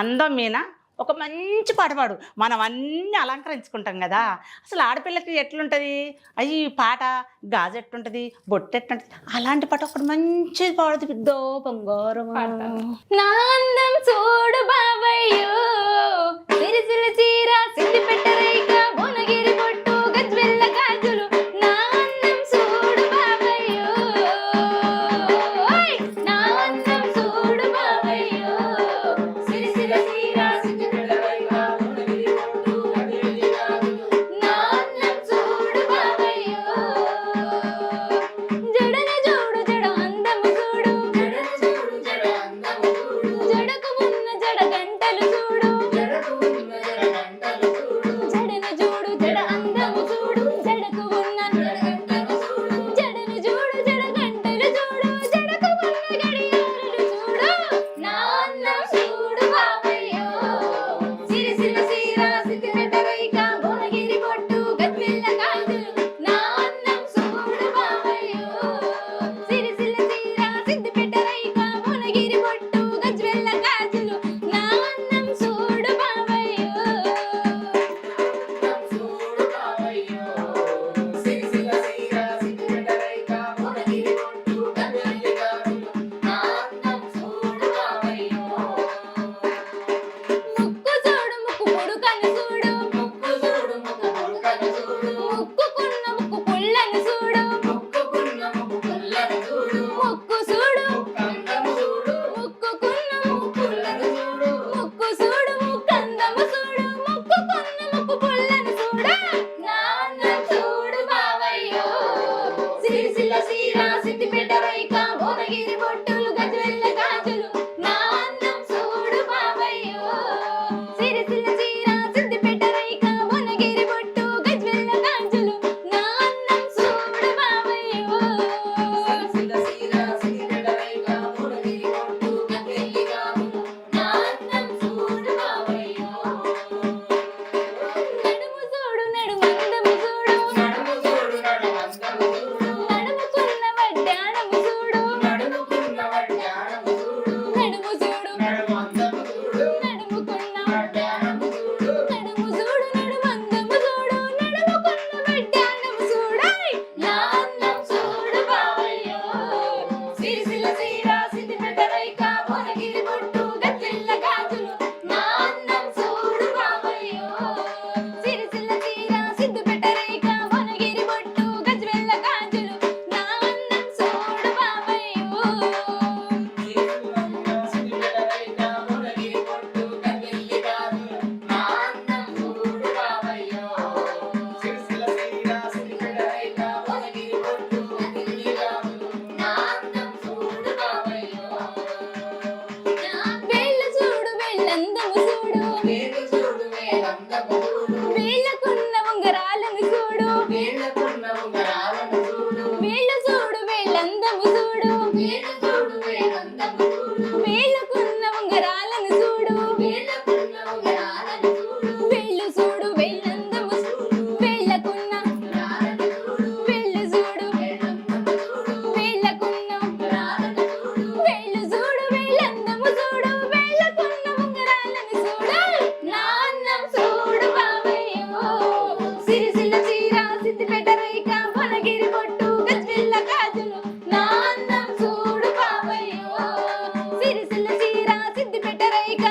అందం మీన ఒక మంచి పాట పాడు. మనం అన్నీ అలంకరించుకుంటాం కదా. అసలు ఆడపిల్లకి ఎట్లుంటుంది? అయ్యి పాట గాజు ఎట్లుంటుంది? బొట్టు ఎట్లుంటుంది? అలాంటి పాట ఒకటి మంచి పాడుతు బిడ్డో బంగారం చూడు బాబయ్యో. చూడు. వేద పుల్లో పెట్టరైక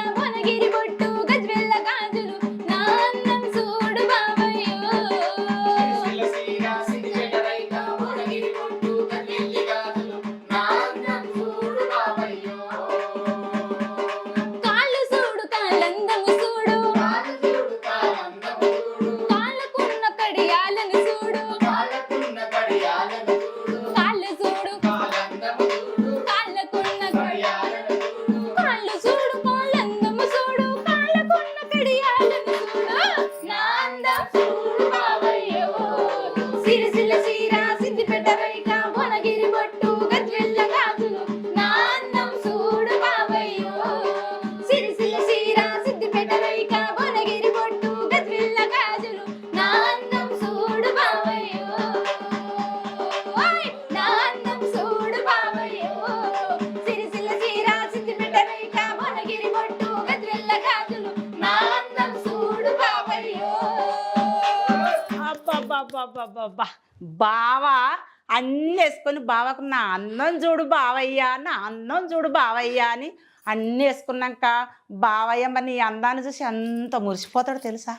అబ్బబ్బబ్బబ్బబ్బబ్బా బావా అన్నీ వేసుకొని బావకు నా అందం చూడు బావయ్యా నా అందం చూడు బావయ్యా అని అన్నీ వేసుకున్నాక బావయ్య మరి నీ అందాన్ని చూసి ఎంత మురిసిపోతాడో తెలుసా?